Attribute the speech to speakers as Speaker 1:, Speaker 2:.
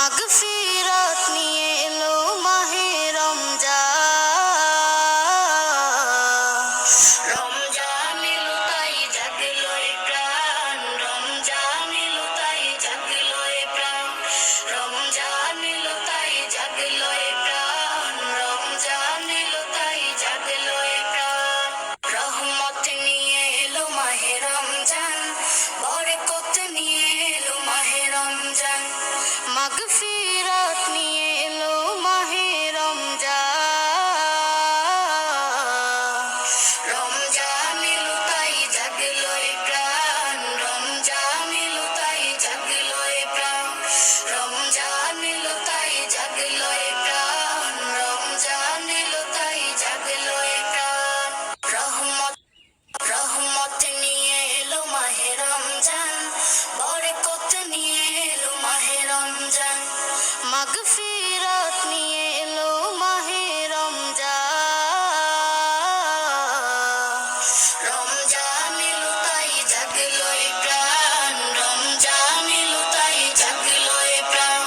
Speaker 1: magfir hug a feel মাগফিরাত নিয়ে এলো মাহে রমজান। রমজান এলো তাই জাগলো প্রাণ, রমজান এলো তাই জাগলো প্রাণ।